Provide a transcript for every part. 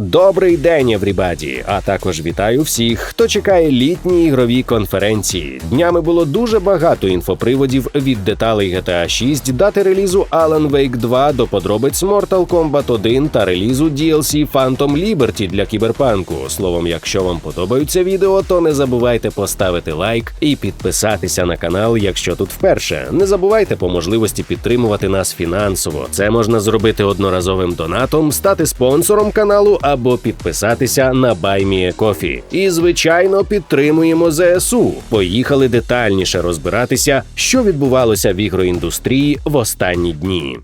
Добрий день, еврібаді! А також вітаю всіх, хто чекає літні ігрові конференції. Днями було дуже багато інфоприводів від деталей GTA 6, дати релізу Alan Wake 2 до подробиць Mortal Kombat 1 та релізу DLC Phantom Liberty для кіберпанку. Словом, якщо вам подобаються відео, то не забувайте поставити лайк і підписатися на канал, якщо тут вперше. Не забувайте по можливості підтримувати нас фінансово. Це можна зробити одноразовим донатом, стати спонсором каналу або підписатися на BuyMeACoffee. І звичайно підтримуємо ЗСУ. Поїхали детальніше розбиратися, що відбувалося в ігроіндустрії в останні дні.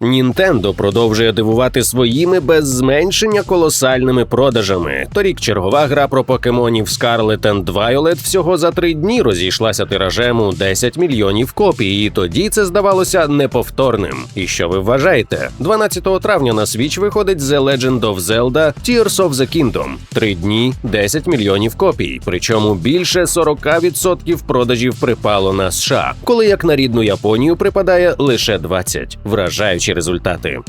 Нінтендо продовжує дивувати своїми без зменшення колосальними продажами. Торік чергова гра про покемонів Scarlet and Violet всього за три дні розійшлася тиражем у 10 мільйонів копій, і тоді це здавалося неповторним. І що ви вважаєте? 12 травня на Switch виходить The Legend of Zelda Tears of the Kingdom. Три дні 10 мільйонів копій. Причому більше 40% продажів припало на США, коли як на рідну Японію припадає лише 20. Вражаючі результати.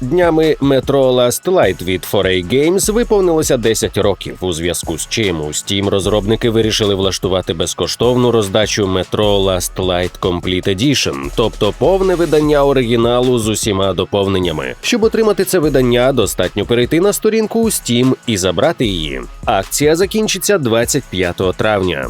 Днями Metro Last Light від 4A Games виповнилося 10 років, у зв'язку з чим у Steam розробники вирішили влаштувати безкоштовну роздачу Metro Last Light Complete Edition, тобто повне видання оригіналу з усіма доповненнями. Щоб отримати це видання, достатньо перейти на сторінку у Steam і забрати її. Акція закінчиться 25 травня.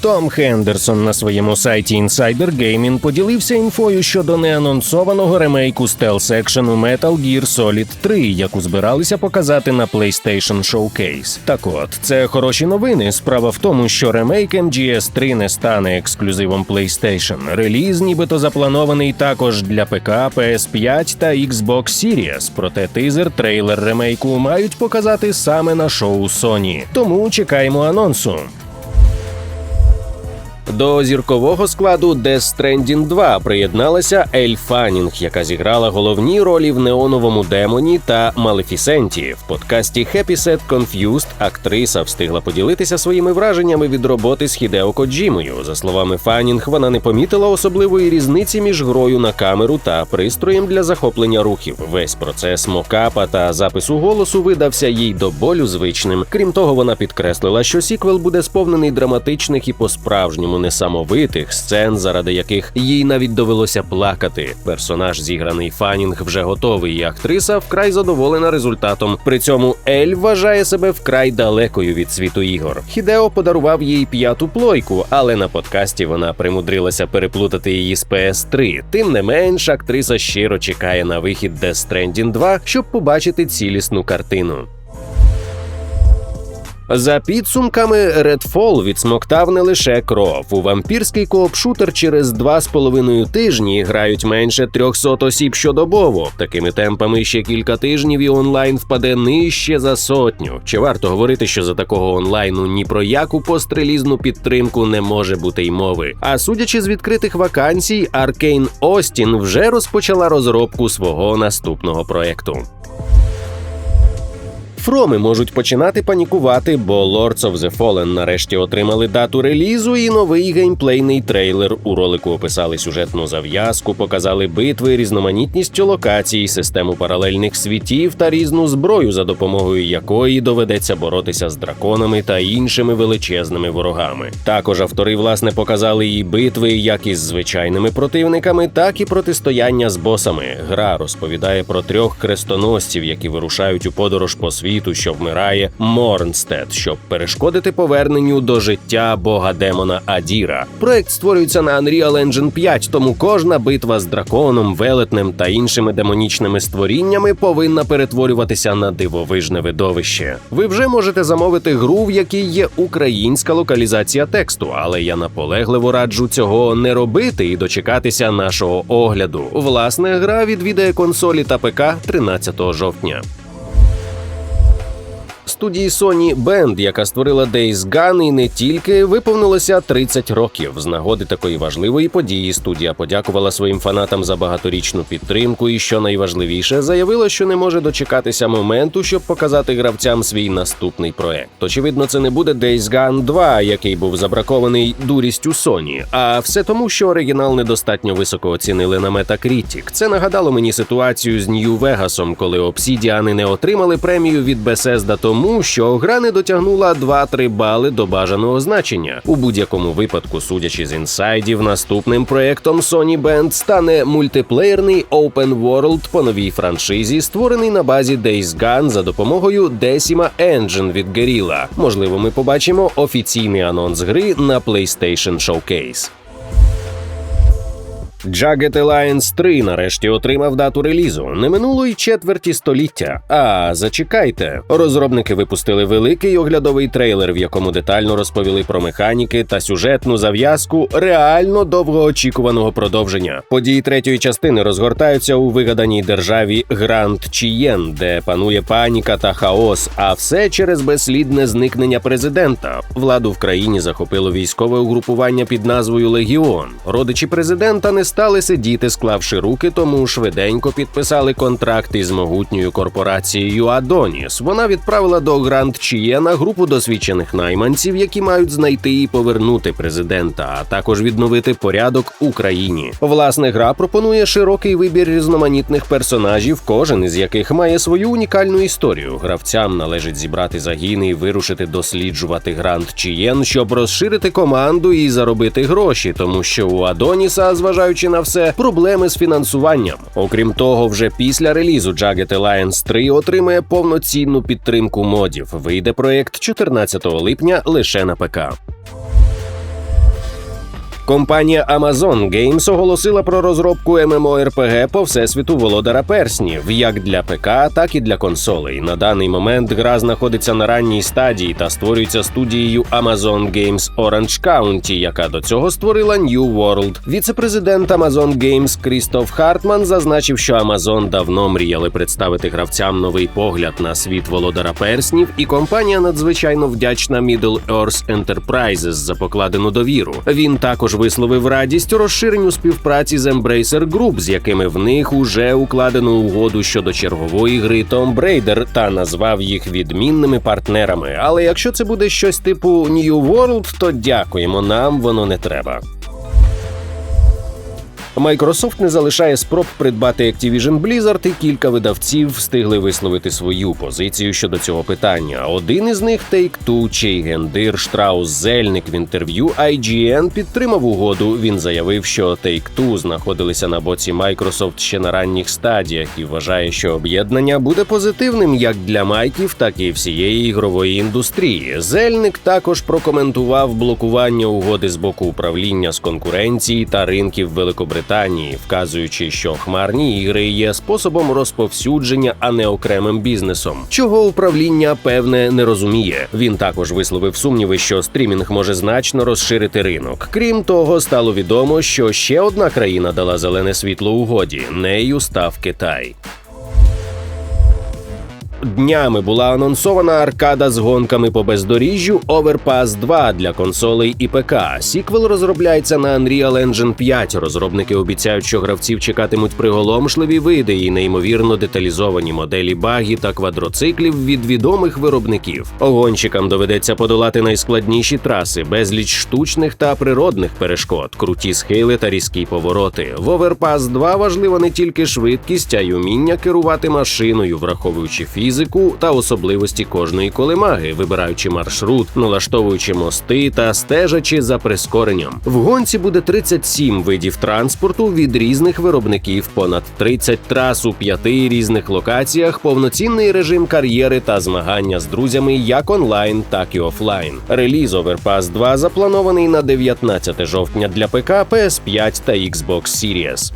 Том Хендерсон на своєму сайті Insider Gaming поділився інфою щодо неанонсованого ремейку стелс-екшену Metal Gear Solid 3, яку збиралися показати на PlayStation Showcase. Так от, це хороші новини. Справа в тому, що ремейк MGS 3 не стане ексклюзивом PlayStation. Реліз, нібито запланований також для ПК, PS5 та Xbox Series. Проте тизер, трейлер ремейку мають показати саме на шоу Sony. Тому чекаємо анонсу. До зіркового складу Death Stranding 2 приєдналася Ель Фанінг, яка зіграла головні ролі в неоновому демоні та Малефісенті. В подкасті Happy Set Confused актриса встигла поділитися своїми враженнями від роботи з Хідео Коджімою. За словами Фанінг, вона не помітила особливої різниці між грою на камеру та пристроєм для захоплення рухів. Весь процес мокапа та запису голосу видався їй до болю звичним. Крім того, вона підкреслила, що сіквел буде сповнений драматичних і несамовитих сцен, заради яких їй навіть довелося плакати. Персонаж, зіграний Фанінг, вже готовий, і актриса вкрай задоволена результатом. При цьому Ель вважає себе вкрай далекою від світу ігор. Хідео подарував їй п'яту плойку, але на подкасті вона примудрилася переплутати її з PS3. Тим не менш, актриса щиро чекає на вихід Death Stranding 2, щоб побачити цілісну картину. За підсумками Redfall відсмоктав не лише кров. У вампірський коопшутер через два з половиною тижні грають менше 300 осіб щодобово. Такими темпами ще кілька тижнів і онлайн впаде нижче за сотню. Чи варто говорити, що за такого онлайну ні про яку пострелізну підтримку не може бути й мови? А судячи з відкритих вакансій, Arkane Austin вже розпочала розробку свого наступного проекту. Фроми можуть починати панікувати, бо Lords of the Fallen нарешті отримали дату релізу і новий геймплейний трейлер. У ролику описали сюжетну зав'язку, показали битви, різноманітність локацій, систему паралельних світів та різну зброю, за допомогою якої доведеться боротися з драконами та іншими величезними ворогами. Також автори власне показали і битви як із звичайними противниками, так і протистояння з босами. Гра розповідає про трьох хрестоносців, які вирушають у подорож по світу світу, що вмирає Морнстед, щоб перешкодити поверненню до життя бога демона Адіра. Проект створюється на Unreal Engine 5, тому кожна битва з драконом, велетнем та іншими демонічними створіннями повинна перетворюватися на дивовижне видовище. Ви вже можете замовити гру, в якій є українська локалізація тексту, але я наполегливо раджу цього не робити і дочекатися нашого огляду. Власне, гра відвідає консолі та ПК 13 жовтня. Студії Sony Band, яка створила Days Gone, і не тільки виповнилося 30 років. З нагоди такої важливої події студія подякувала своїм фанатам за багаторічну підтримку. І що найважливіше, заявила, що не може дочекатися моменту, щоб показати гравцям свій наступний проект. Очевидно, це не буде Days Gone 2, який був забракований дурістю Sony, а все тому, що оригінал недостатньо високо оцінили на Metacritic. Це нагадало мені ситуацію з Нью Вегасом, коли обсідіани не отримали премію від Bethesda тому, що гра не дотягнула 2-3 бали до бажаного значення. У будь-якому випадку, судячи з інсайдів, наступним проектом Sony Band стане мультиплеєрний Open World по новій франшизі, створений на базі Days Gone за допомогою Decima Engine від Guerrilla. Можливо, ми побачимо офіційний анонс гри на PlayStation Showcase. Jagged Alliance 3 нарешті отримав дату релізу. Не минуло й четверті століття. А зачекайте, розробники випустили великий оглядовий трейлер, в якому детально розповіли про механіки та сюжетну зав'язку реально довгоочікуваного продовження. Події третьої частини розгортаються у вигаданій державі Гранд Чієн, де панує паніка та хаос. А все через безслідне зникнення президента. Владу в країні захопило військове угрупування під назвою Легіон. Родичі президента не стали сидіти, склавши руки, тому швиденько підписали контракт із могутньою корпорацією Адоніс. Вона відправила до Гранд Чієна групу досвідчених найманців, які мають знайти і повернути президента, а також відновити порядок у країні. Власне, гра пропонує широкий вибір різноманітних персонажів, кожен із яких має свою унікальну історію. Гравцям належить зібрати загіни і вирушити досліджувати Гранд Чієн, щоб розширити команду і заробити гроші, тому що у Адоніса, зважаючи на все, проблеми з фінансуванням. Окрім того, вже після релізу Jagged Alliance 3 отримає повноцінну підтримку модів. Вийде проект 14 липня лише на ПК. Компанія Amazon Games оголосила про розробку MMORPG по всесвіту володара перснів, як для ПК, так і для консолей. На даний момент гра знаходиться на ранній стадії та створюється студією Amazon Games Orange County, яка до цього створила New World. Віце-президент Amazon Games Крістоф Хартман зазначив, що Amazon давно мріяли представити гравцям новий погляд на світ володара перснів, і компанія надзвичайно вдячна Middle Earth Enterprises за покладену довіру. Він також висловив радість розширенню співпраці з Embracer Group, з якими в них уже укладено угоду щодо чергової гри Tomb Raider та назвав їх відмінними партнерами. Але якщо це буде щось типу New World, то дякуємо нам, воно не треба. Microsoft не залишає спроб придбати Activision Blizzard, і кілька видавців встигли висловити свою позицію щодо цього питання. Один із них Take-Two, чий гендир Штраус Зельник в інтерв'ю IGN підтримав угоду. Він заявив, що Take-Two знаходилися на боці Microsoft ще на ранніх стадіях і вважає, що об'єднання буде позитивним як для майків, так і всієї ігрової індустрії. Зельник також прокоментував блокування угоди з боку управління з конкуренції та ринків Великобританії. Британії, вказуючи, що хмарні ігри є способом розповсюдження, а не окремим бізнесом, чого управління певне не розуміє. Він також висловив сумніви, що стрімінг може значно розширити ринок. Крім того, стало відомо, що ще одна країна дала зелене світло угоді. Нею став Китай. Днями була анонсована аркада з гонками по бездоріжжю Overpass 2 для консолей і ПК. Сіквел розробляється на Unreal Engine 5. Розробники обіцяють, що гравців чекатимуть приголомшливі види і неймовірно деталізовані моделі багі та квадроциклів від відомих виробників. Гонщикам доведеться подолати найскладніші траси, безліч штучних та природних перешкод, круті схили та різкі повороти. В Overpass 2 важлива не тільки швидкість, а й уміння керувати машиною, враховуючи фізику, фізику та особливості кожної колемаги, вибираючи маршрут, налаштовуючи мости та стежачи за прискоренням. В гонці буде 37 видів транспорту від різних виробників, понад 30 трас у п'яти різних локаціях, повноцінний режим кар'єри та змагання з друзями як онлайн, так і офлайн. Реліз Overpass 2 запланований на 19 жовтня для ПК, PS5 та Xbox Series.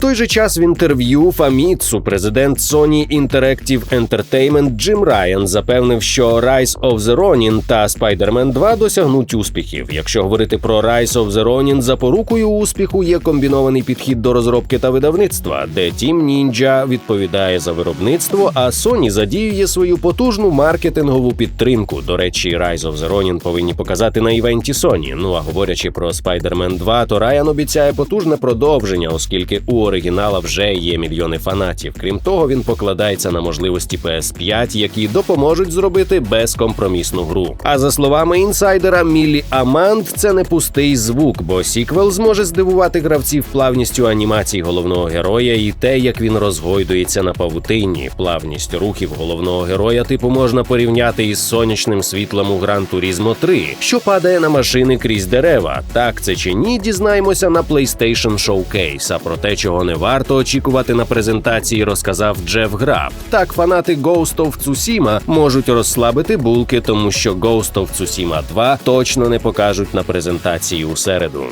Той же час в інтерв'ю Фаміцу президент Sony Interactive Entertainment Джим Райан запевнив, що Rise of the Ronin та Spider-Man 2 досягнуть успіхів. Якщо говорити про Rise of the Ronin, запорукою успіху є комбінований підхід до розробки та видавництва, де Team Ninja відповідає за виробництво, а Sony задіює свою потужну маркетингову підтримку. До речі, Rise of the Ronin повинні показати на івенті Sony. Ну а говорячи про Spider-Man 2, то Райан обіцяє потужне продовження, оскільки у оригінала вже є мільйони фанатів. Крім того, він покладається на можливості PS5, які допоможуть зробити безкомпромісну гру. А за словами інсайдера Міллі Амант, це не пустий звук, бо сіквел зможе здивувати гравців плавністю анімацій головного героя і те, як він розгойдується на павутині. Плавність рухів головного героя типу можна порівняти із сонячним світлом у Гран Турізмо 3, що падає на машини крізь дерева. Так це чи ні, дізнаємося на PlayStation Showcase. А про те, чого не варто очікувати на презентації, розказав Джеф Граб. Так, фанати Ghost of Tsushima можуть розслабити булки, тому що Ghost of Tsushima 2 точно не покажуть на презентації у середу.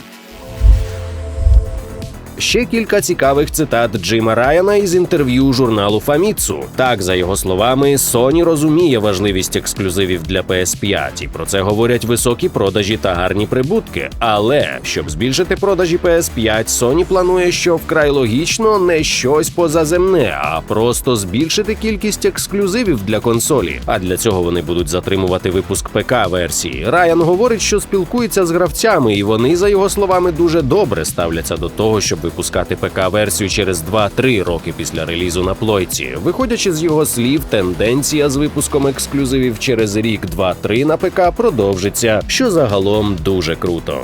Ще кілька цікавих цитат Джима Райана із інтерв'ю журналу Famitsu. Так, за його словами, Sony розуміє важливість ексклюзивів для PS5, і про це говорять високі продажі та гарні прибутки. Але щоб збільшити продажі PS5, Sony планує, що вкрай логічно не щось позаземне, а просто збільшити кількість ексклюзивів для консолі. А для цього вони будуть затримувати випуск ПК версії. Райан говорить, що спілкується з гравцями, і вони, за його словами, дуже добре ставляться до того, щоб випускати ПК-версію через 2-3 роки після релізу на плойці. Виходячи з його слів, тенденція з випуском ексклюзивів через рік 2-3 на ПК продовжиться, що загалом дуже круто.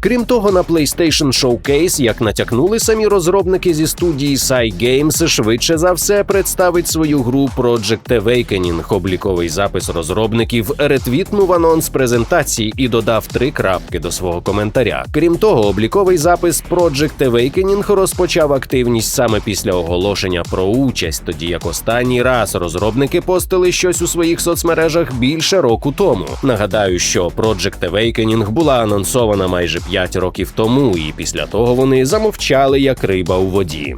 Крім того, на PlayStation Showcase, як натякнули самі розробники зі студії Cygames, швидше за все представить свою гру Project Awakening. Обліковий запис розробників ретвітнув анонс презентації і додав три крапки до свого коментаря. Крім того, обліковий запис Project Awakening розпочав активність саме після оголошення про участь, тоді як останній раз розробники постили щось у своїх соцмережах більше року тому. Нагадаю, що Project Awakening була анонсована майже 5 років тому, і після того вони замовчали як риба у воді.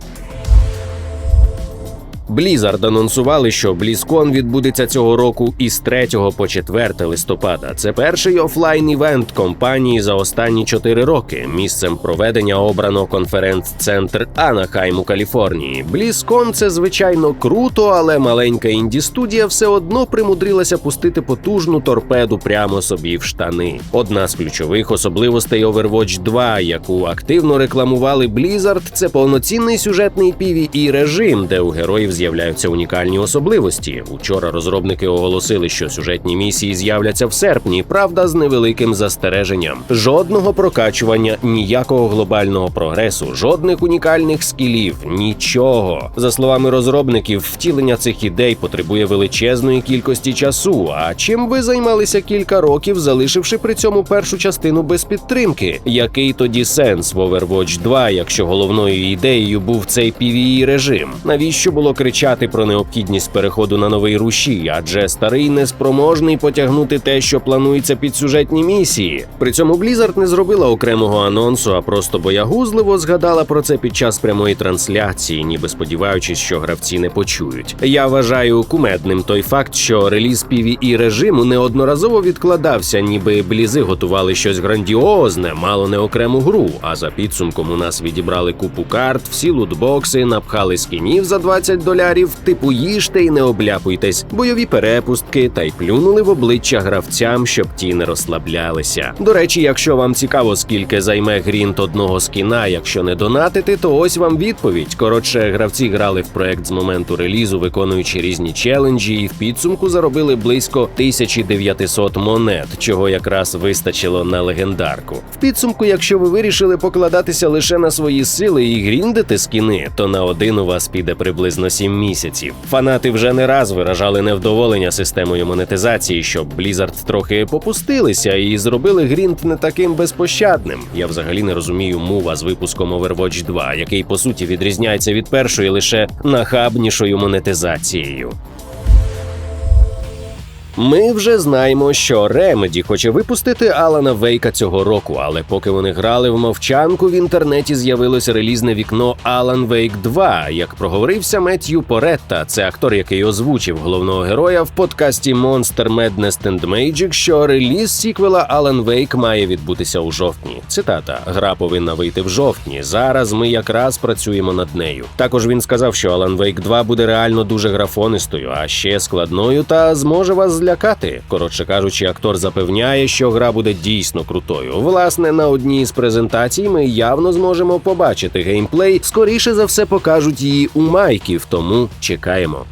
Blizzard анонсували, що BlizzCon відбудеться цього року із 3 по 4 листопада. Це перший офлайн івент компанії за останні 4 роки. Місцем проведення обрано конференц-центр Анахайм у Каліфорнії. BlizzCon – це звичайно круто, але маленька інді студія все одно примудрилася пустити потужну торпеду прямо собі в штани. Одна з ключових особливостей Overwatch 2, яку активно рекламували Blizzard, це повноцінний сюжетний PvE режим, де у героїв з'являються унікальні особливості. Учора розробники оголосили, що сюжетні місії з'являться в серпні, правда, з невеликим застереженням. Жодного прокачування, ніякого глобального прогресу, жодних унікальних скілів, нічого. За словами розробників, втілення цих ідей потребує величезної кількості часу. А чим ви займалися кілька років, залишивши при цьому першу частину без підтримки? Який тоді сенс в Overwatch 2, якщо головною ідеєю був цей PvE режим? Навіщо було кричати про необхідність переходу на новий рушій, адже старий неспроможний потягнути те, що планується під сюжетні місії. При цьому Blizzard не зробила окремого анонсу, а просто боягузливо згадала про це під час прямої трансляції, ніби сподіваючись, що гравці не почують. Я вважаю кумедним той факт, що реліз PvE режиму неодноразово відкладався, ніби блізи готували щось грандіозне, мало не окрему гру. А за підсумком у нас відібрали купу карт, всі лутбокси, напхали скінів за 20 долярів, типу їжте і не обляпуйтесь, бойові перепустки та й плюнули в обличчя гравцям, щоб ті не розслаблялися. До речі, якщо вам цікаво, скільки займе грінт одного скіна, якщо не донатити, то ось вам відповідь. Коротше, гравці грали в проект з моменту релізу, виконуючи різні челенджі, і в підсумку заробили близько 1900 монет, чого якраз вистачило на легендарку. В підсумку, якщо ви вирішили покладатися лише на свої сили і гріндити скіни, то на один у вас піде приблизно 7 місяців. Фанати вже не раз виражали невдоволення системою монетизації, щоб Blizzard трохи попустилися і зробили грінт не таким безпощадним. Я взагалі не розумію мува з випуском Overwatch 2, який по суті відрізняється від першої лише нахабнішою монетизацією. Ми вже знаємо, що Remedy хоче випустити Алана Вейка цього року, але поки вони грали в мовчанку, в інтернеті з'явилось релізне вікно Alan Wake 2. Як проговорився Меттью Поретта, це актор, який озвучив головного героя в подкасті Monster Madness and Magic, що реліз сіквела Alan Wake має відбутися у жовтні. Цитата: Гра повинна вийти в жовтні. Зараз ми якраз працюємо над нею. Також він сказав, що Alan Wake 2 буде реально дуже графонистою, а ще складною та зможе вас злякати. Коротше кажучи, актор запевняє, що гра буде дійсно крутою. Власне, на одній з презентацій ми явно зможемо побачити геймплей. Скоріше за все покажуть її у майків, тому чекаємо.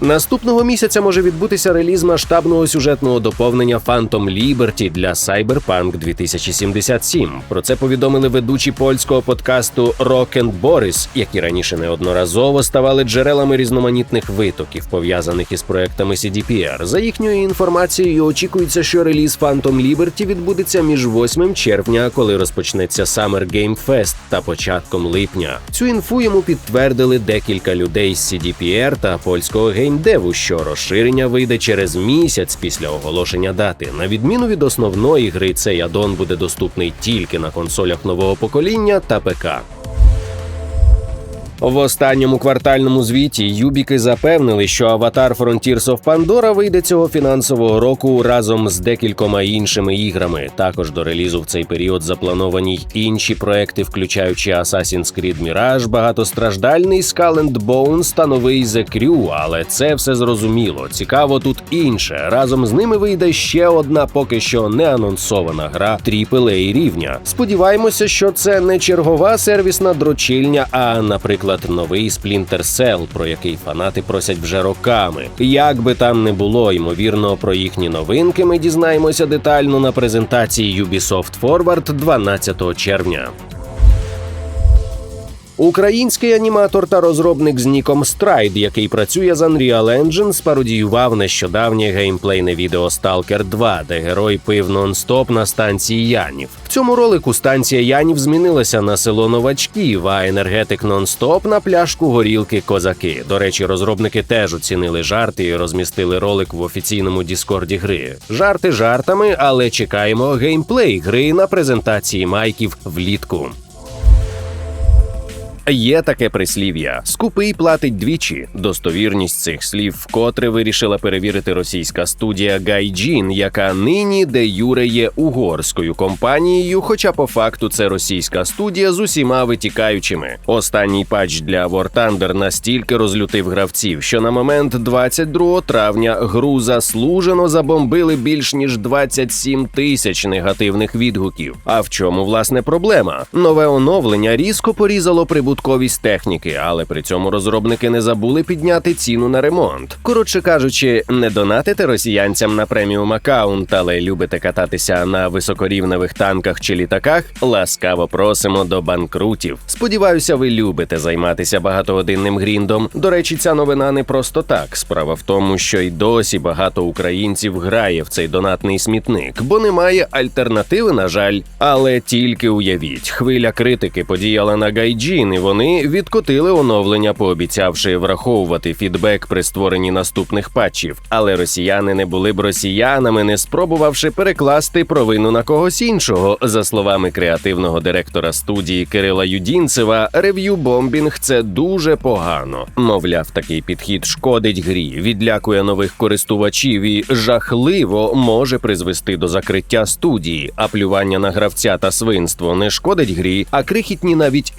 Наступного місяця може відбутися реліз масштабного сюжетного доповнення Phantom Liberty для Cyberpunk 2077. Про це повідомили ведучі польського подкасту Rock and Boris, які раніше неодноразово ставали джерелами різноманітних витоків, пов'язаних із проектами CDPR. За їхньою інформацією, очікується, що реліз Phantom Liberty відбудеться між 8 червня, коли розпочнеться Summer Game Fest, та початком липня. Цю інфу йому підтвердили декілька людей з CDPR та польського геймдеву, що розширення вийде через місяць після оголошення дати. На відміну від основної гри, цей аддон буде доступний тільки на консолях нового покоління та ПК. В останньому квартальному звіті Юбіки запевнили, що аватар Frontiers of Pandora вийде цього фінансового року разом з декількома іншими іграми. Також до релізу в цей період заплановані й інші проекти, включаючи Assassin's Creed Mirage, багатостраждальний Skull and Bones та новий The Crew, але це все зрозуміло. Цікаво тут інше. Разом з ними вийде ще одна поки що не анонсована гра AAA рівня. Сподіваємося, що це не чергова сервісна дрочильня, а, наприклад, новий Splinter Cell, про який фанати просять вже роками. Як би там не було, ймовірно, про їхні новинки ми дізнаємося детально на презентації Ubisoft Forward 12 червня. Український аніматор та розробник з ніком Stride, який працює з Unreal Engine, спародіював нещодавнє геймплейне відео Stalker 2, де герой пив нон-стоп на станції Янів. В цьому ролику станція Янів змінилася на село новачків, а енергетик нон-стоп на пляшку горілки козаки. До речі, розробники теж оцінили жарти і розмістили ролик в офіційному Діскорді гри. Жарти жартами, але чекаємо геймплей гри на презентації майків влітку. Є таке прислів'я: скупий платить двічі. Достовірність цих слів вкотре вирішила перевірити російська студія Гайджін, яка нині де юре є угорською компанією. Хоча по факту це російська студія з усіма витікаючими. Останній патч для War Thunder настільки розлютив гравців, що на момент 22 травня гру заслужено забомбили більш ніж 27 тисяч негативних відгуків. А в чому власне проблема? Нове оновлення різко порізало прибутковість техніки, але при цьому розробники не забули підняти ціну на ремонт. Коротше кажучи, не донатите росіянцям на преміум аккаунт, але любите кататися на високорівневих танках чи літаках. Ласкаво просимо до банкрутів. Сподіваюся, ви любите займатися багатогодинним гріндом. До речі, ця новина не просто так. Справа в тому, що й досі багато українців грає в цей донатний смітник, бо немає альтернативи, на жаль. Але тільки уявіть, хвиля критики подіяла на Гайджін, і вони відкотили оновлення, пообіцявши враховувати фідбек при створенні наступних патчів. Але росіяни не були б росіянами, не спробувавши перекласти провину на когось іншого. За словами креативного директора студії Кирила Юдінцева, рев'ю бомбінг це дуже погано. Мовляв, такий підхід шкодить грі, відлякує нових користувачів і жахливо може призвести до закриття студії. А плювання на гравця та свинство не шкодить грі, а крихітні навіть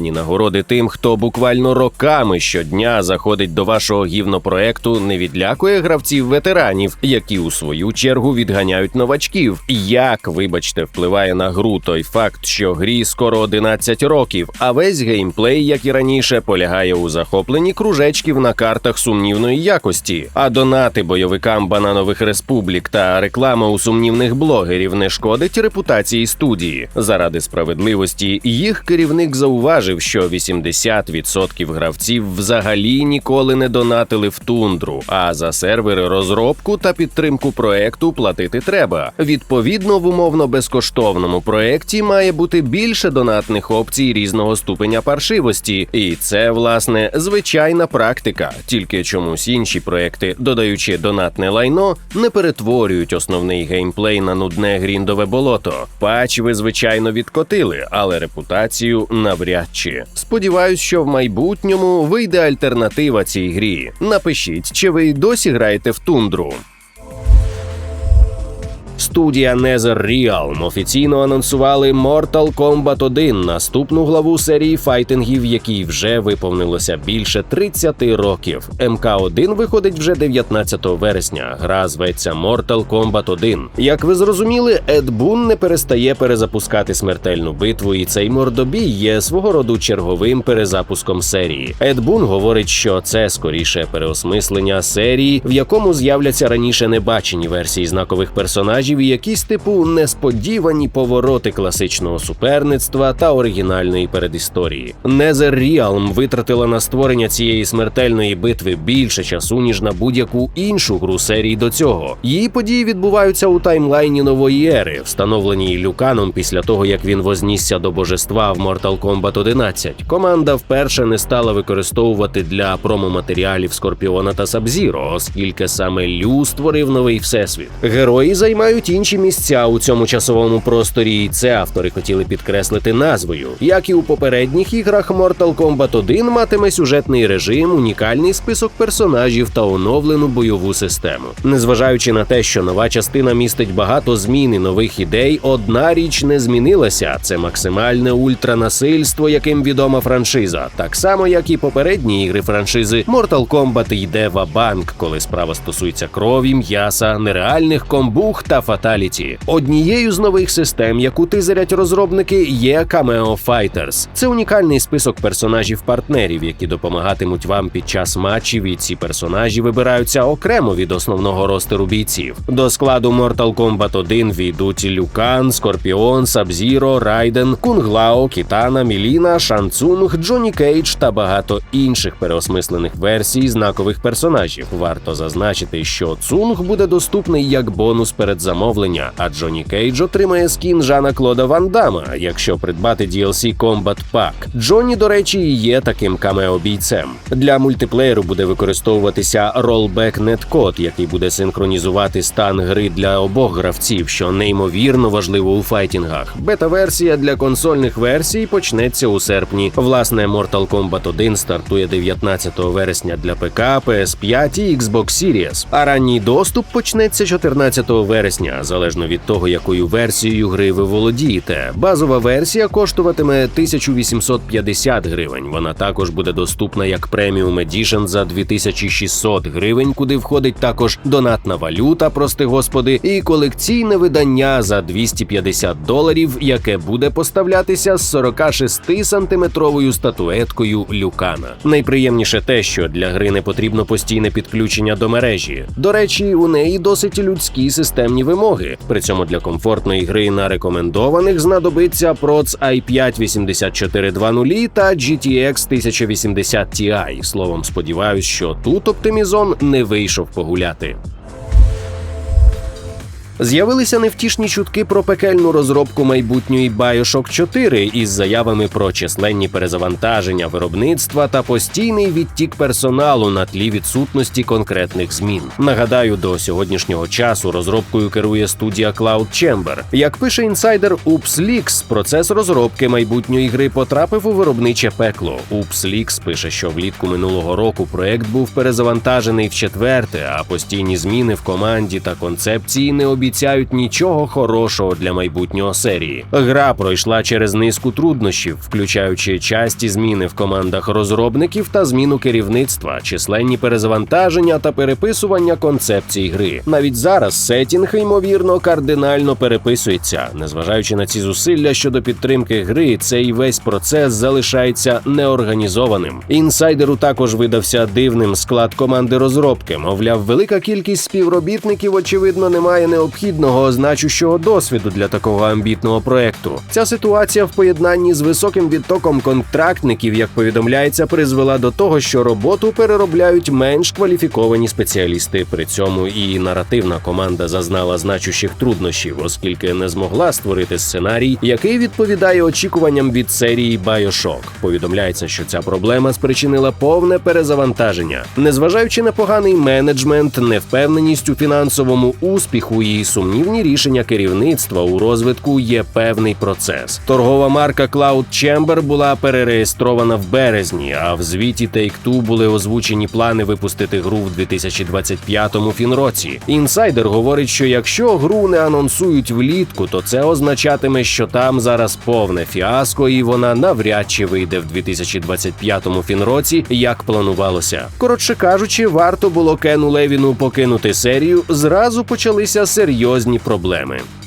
гівняні нагороди тим, хто буквально роками щодня заходить до вашого гівнопроекту, не відлякує гравців ветеранів, які у свою чергу відганяють новачків. Як, вибачте, впливає на гру той факт, що грі скоро 11 років, а весь геймплей, як і раніше, полягає у захопленні кружечків на картах сумнівної якості, а донати бойовикам бананових республік та реклама у сумнівних блогерів не шкодить репутації студії. Заради справедливості їх керівник зауважив зауважив, що 80% гравців взагалі ніколи не донатили в тундру, а за сервери розробку та підтримку проекту платити треба. Відповідно, в умовно безкоштовному проекті має бути більше донатних опцій різного ступеня паршивості, і це власне звичайна практика. Тільки чомусь інші проекти, додаючи донатне лайно, не перетворюють основний геймплей на нудне гріндове болото. Патч ви звичайно відкотили, але репутацію навряд чи. Сподіваюсь, що в майбутньому вийде альтернатива цій грі. Напишіть, чи ви досі граєте в тундру. Студія NetherRealm офіційно анонсували Mortal Kombat 1, наступну главу серії файтингів, якій вже виповнилося більше 30 років. МК1 виходить вже 19 вересня. Гра зветься Mortal Kombat 1. Як ви зрозуміли, Ед Бун не перестає перезапускати смертельну битву, і цей мордобій є свого роду черговим перезапуском серії. Ед Бун говорить, що це скоріше переосмислення серії, в якому з'являться раніше небачені версії знакових персонажів і якісь типу несподівані повороти класичного суперництва та оригінальної передісторії. NetherRealm витратила на створення цієї смертельної битви більше часу ніж на будь-яку іншу гру серії до цього. Її події відбуваються у таймлайні нової ери, встановленій Люканом після того, як він вознісся до божества в Mortal Kombat 11. Команда вперше не стала використовувати для промо-матеріалів Скорпіона та Сабзіро, оскільки саме Лю створив новий всесвіт. Герої займають інші місця у цьому часовому просторі, і це автори хотіли підкреслити назвою. Як і у попередніх іграх, Mortal Kombat 1 матиме сюжетний режим, унікальний список персонажів та оновлену бойову систему. Незважаючи на те, що нова частина містить багато змін і нових ідей, одна річ не змінилася: це максимальне ультранасильство, яким відома франшиза. Так само, як і попередні ігри франшизи, Mortal Kombat йде в банк коли справа стосується крові, м'яса, нереальних комбух та фаталіті. Однією з нових систем, яку тизерять розробники, є Cameo Fighters. Це унікальний список персонажів-партнерів, які допомагатимуть вам під час матчів. І ці персонажі вибираються окремо від основного ростеру бійців. До складу Mortal Kombat 1 війдуть Люкан, Скорпіон, Сабзіро, Райден, Кунглао, Кітана, Міліна, Шанцунг, Джоні Кейдж та багато інших переосмислених версій знакових персонажів. Варто зазначити, що Цунг буде доступний як бонус перед замовлення, а Джоні Кейдж отримає скін Жана Клода Ван Дама, якщо придбати DLC Combat Pack. Джоні, до речі, і є таким камео-бійцем. Для мультиплеєру буде використовуватися Rollback Netcode, який буде синхронізувати стан гри для обох гравців, що неймовірно важливо у файтінгах. Бета-версія для консольних версій почнеться у серпні. Власне, Mortal Kombat 1 стартує 19 вересня для ПК, PS5 і Xbox Series, а ранній доступ почнеться 14 вересня, залежно від того, якою версією гри ви володієте. Базова версія коштуватиме 1850 гривень. Вона також буде доступна як преміум Edition за 2600 гривень, куди входить також донатна валюта, прости господи, і колекційне видання за 250 доларів, яке буде поставлятися з 46 сантиметровою статуеткою Люкана. Найприємніше те, що для гри не потрібно постійне підключення до мережі. До речі, у неї досить людські системні вимоги. При цьому для комфортної гри на рекомендованих знадобиться проц i5 8420 та GTX 1080 Ti. Словом, сподіваюсь, що тут оптимізон не вийшов погуляти. З'явилися невтішні чутки про пекельну розробку майбутньої Bioshock 4 із заявами про численні перезавантаження виробництва та постійний відтік персоналу на тлі відсутності конкретних змін. Нагадаю, до сьогоднішнього часу розробкою керує студія Cloud Chamber. Як пише інсайдер UpsLeaks, процес розробки майбутньої гри потрапив у виробниче пекло. UpsLeaks пише, що влітку минулого року проект був перезавантажений в четверте, а постійні зміни в команді та концепції не обіцяють нічого хорошого для майбутнього серії. Гра пройшла через низку труднощів, включаючи часті зміни в командах розробників та зміну керівництва, численні перезавантаження та переписування концепцій гри. Навіть зараз сетінг ймовірно кардинально переписується. Незважаючи на ці зусилля щодо підтримки гри, цей весь процес залишається неорганізованим. Інсайдеру також видався дивним склад команди розробки. Мовляв, велика кількість співробітників очевидно не має необхідності необхідного значущого досвіду для такого амбітного проекту. Ця ситуація в поєднанні з високим відтоком контрактників, як повідомляється, призвела до того, що роботу переробляють менш кваліфіковані спеціалісти. При цьому і наративна команда зазнала значущих труднощів, оскільки не змогла створити сценарій, який відповідає очікуванням від серії Bioshock. Повідомляється, що ця проблема спричинила повне перезавантаження, незважаючи на поганий менеджмент, невпевненість у фінансовому успіху і сумнівні рішення керівництва у розвитку є певний процес. Торгова марка Cloud Chamber була перереєстрована в березні, а в звіті Take-Two були озвучені плани випустити гру в 2025 фінроці. Інсайдер говорить, що якщо гру не анонсують влітку, то це означатиме, що там зараз повне фіаско, і вона навряд чи вийде в 2025 фінроці, як планувалося. Коротше кажучи, варто було Кену Левіну покинути серію. Зразу почалися серйозні проблеми.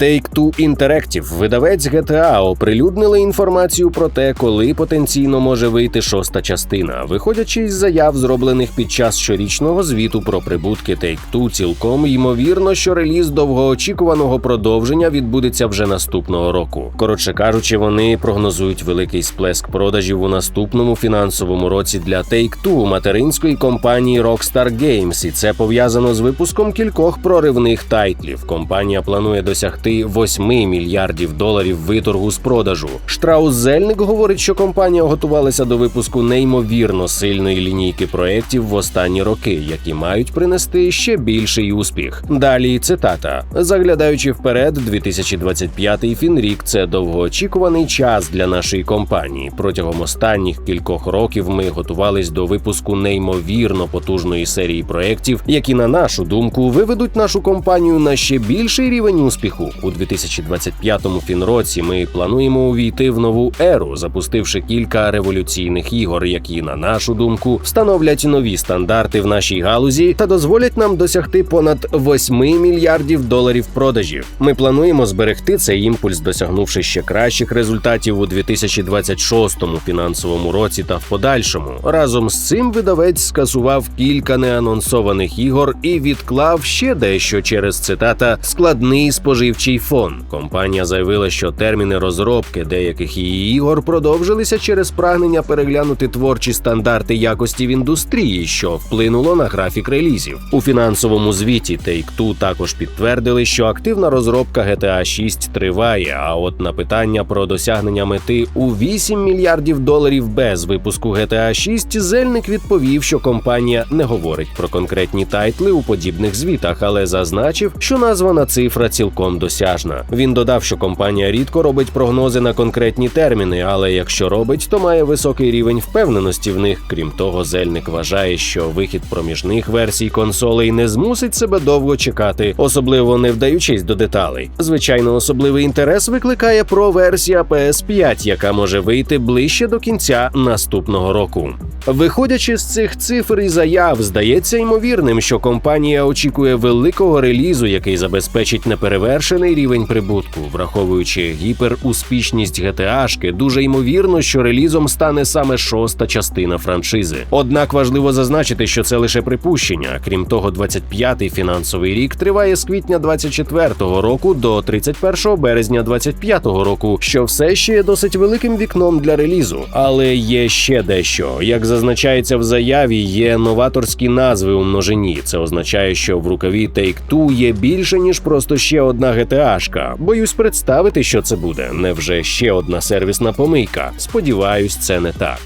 Take-Two Interactive, видавець GTA, оприлюднили інформацію про те, коли потенційно може вийти шоста частина, виходячи із заяв, зроблених під час щорічного звіту про прибутки Take-Two, цілком ймовірно, що реліз довгоочікуваного продовження відбудеться вже наступного року. Коротше кажучи, вони прогнозують великий сплеск продажів у наступному фінансовому році для Take-Two, материнської компанії Rockstar Games, і це пов'язано з випуском кількох проривних тайтлів. Компанія планує досягти 8 мільярдів доларів виторгу з продажу. Штраус Зельник говорить, що компанія готувалася до випуску неймовірно сильної лінійки проєктів в останні роки, які мають принести ще більший успіх. Далі цитата: заглядаючи вперед, 2025 фінрік це довгоочікуваний час для нашої компанії. Протягом останніх кількох років ми готувались до випуску неймовірно потужної серії проєктів, які, на нашу думку, виведуть нашу компанію на ще більший рівень успіху. У 2025 фінроці ми плануємо увійти в нову еру, запустивши кілька революційних ігор, які, на нашу думку, встановлять нові стандарти в нашій галузі та дозволять нам досягти понад 8 мільярдів доларів продажів. Ми плануємо зберегти цей імпульс, досягнувши ще кращих результатів у 2026 фінансовому році та в подальшому. Разом з цим видавець скасував кілька неанонсованих ігор і відклав ще дещо через цитата складний споживчий фон. Компанія заявила, що терміни розробки деяких її ігор продовжилися через прагнення переглянути творчі стандарти якості в індустрії, що вплинуло на графік релізів. У фінансовому звіті Take-Two також підтвердили, що активна розробка GTA 6 триває. А от на питання про досягнення мети у 8 мільярдів доларів без випуску GTA 6 Зельник відповів, що компанія не говорить про конкретні тайтли у подібних звітах, але зазначив, що названа цифра цілком досяжна. Він додав, що компанія рідко робить прогнози на конкретні терміни, але якщо робить, то має високий рівень впевненості в них. Крім того, Зельник вважає, що вихід проміжних версій консолей не змусить себе довго чекати, особливо не вдаючись до деталей. Звичайно, особливий інтерес викликає про версія PS5, яка може вийти ближче до кінця наступного року. Виходячи з цих цифр і заяв, здається ймовірним, що компанія очікує великого релізу, який забезпечить неперевершений рівень прибутку, враховуючи гіперуспішність GTA-шки, дуже ймовірно, що релізом стане саме шоста частина франшизи. Однак важливо зазначити, що це лише припущення. Крім того, 25-й фінансовий рік триває з квітня 24-го року до 31 березня 25-го року, що все ще є досить великим вікном для релізу. Але є ще дещо. Як зазначається в заяві, є новаторські назви у множині. Це означає, що в рукаві Take-Two є більше ніж просто ще одна GTA-шка. Боюсь представити, що це буде. Невже ще одна сервісна помийка? Сподіваюсь, це не так.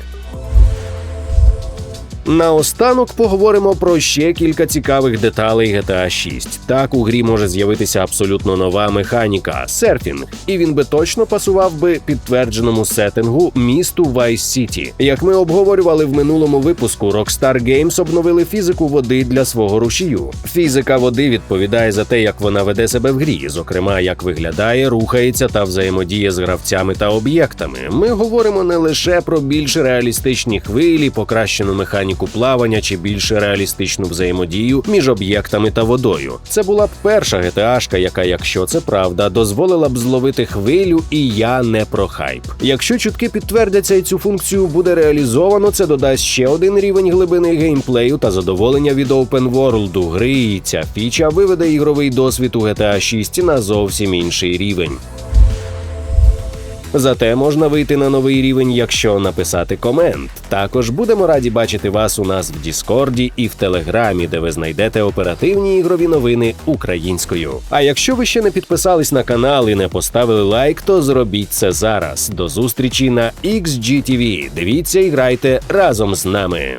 Наостанок поговоримо про ще кілька цікавих деталей GTA 6. Так у грі може з'явитися абсолютно нова механіка серфінг, і він би точно пасував би підтвердженому сеттингу місту Vice City. Як ми обговорювали в минулому випуску, Rockstar Games обновили фізику води для свого рушію. Фізика води відповідає за те, як вона веде себе в грі, зокрема, як виглядає, рухається та взаємодіє з гравцями та об'єктами. Ми говоримо не лише про більш реалістичні хвилі, покращену механіку механіку плавання чи більш реалістичну взаємодію між об'єктами та водою. Це була б перша GTA-шка, яка, якщо це правда, дозволила б зловити хвилю, і я не про хайп. Якщо чутки підтвердяться і цю функцію буде реалізовано, це додасть ще один рівень глибини геймплею та задоволення від Open World гри. І ця фіча виведе ігровий досвід у GTA 6 на зовсім інший рівень. Зате можна вийти на новий рівень, якщо написати комент. Також будемо раді бачити вас у нас в Діскорді і в Телеграмі, де ви знайдете оперативні ігрові новини українською. А якщо ви ще не підписались на канал і не поставили лайк, то зробіть це зараз. До зустрічі на XGTV. Дивіться і грайте разом з нами.